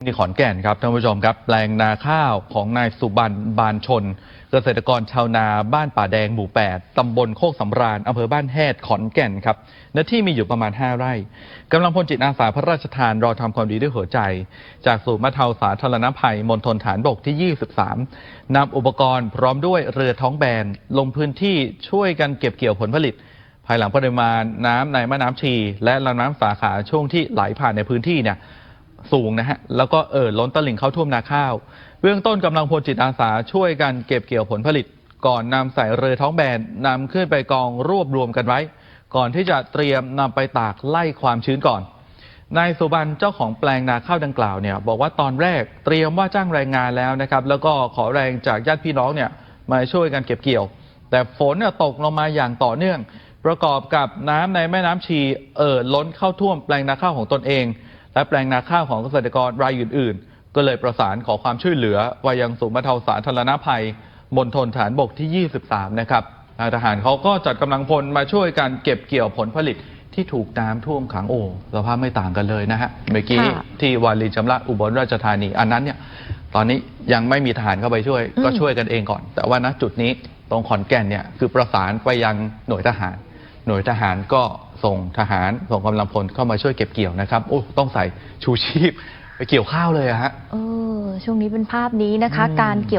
ที่ขอนแก่นครับท่านผู้ชมครับแปลงนาข้าวของนายสุบันบานชน เกษตรกรชาวนาบ้านป่าแดงหมู่ 8 ตำบลโคกสำราญอำเภอบ้านแฮดขอนแก่นครับเนื้อที่มีอยู่ประมาณ 5 ไร่กำลังพลจิตอาสาพระราชทานรอทำความดีด้วยหัวใจ จากศูนย์บรรเทาสาธารณภัยมณฑลฐานบกที่ 23นำอุปกรณ์พร้อมด้วยเรือท้องแบนลงพื้นที่ช่วยกันเก็บเกี่ยวผลผลิตภายหลังปริมาณน้ำในแม่น้ำชี และลำน้ำสาขาช่วงที่ไหลผ่านในพื้นที่เนี่ย สูงนะฮะ แล้วก็เอ่อล้นตลิ่งเข้าท่วมนาข้าว เบื้องต้นกำลังพลจิตอาสาช่วยกันเก็บเกี่ยวผลผลิต ก่อนนำใส่เรือท้องแบนนำขึ้นไปกองรวบรวมกันไว้ ก่อนที่จะเตรียมนำไปตากไล่ความชื้นก่อน นายสุบันเจ้าของแปลงนาข้าวดังกล่าวเนี่ยบอกว่าตอนแรกเตรียมว่าจ้างแรงงานแล้วนะครับ แล้วก็ขอแรงจากญาติพี่น้องเนี่ยมาช่วยกันเก็บเกี่ยว แต่ฝนเนี่ยตกลงมาอย่างต่อเนื่อง ประกอบกับน้ำในแม่น้ำชีเอ่อล้นเข้าท่วมแปลงนาข้าวของตนเอง และแปลงนาข้าวของเกษตรกรรายอื่น ๆ ก็เลยประสานขอความช่วยเหลือไปยังศูนย์บรรเทาสาธารณภัยมณฑลฐานบกที่ 23 นะครับทางทหารเขาก็จัดกำลังพลมาช่วยกันเก็บเกี่ยวผลผลิตที่ถูกน้ำท่วมขังโอ้สภาพไม่ต่างกันเลยนะฮะ เมื่อกี้ค่ะที่วารีชำระอุบลราชธานี อันนั้นเนี่ย ตอนนี้ยังไม่มีทหารเข้าไปช่วยอืมก็ช่วยกันเองก่อน แต่ว่าณจุดนี้ตรงขอนแก่นเนี่ยคือประสานไปยังหน่วยทหาร หน่วยทหารก็ส่งทหารส่งกำลังพลเข้ามาช่วยเก็บเกี่ยวนะครับโอ้ต้องใส่ชูชีพไปเกี่ยวข้าวเลยอะฮะ เออช่วงนี้เป็นภาพนี้นะคะอืมการเกี่ยว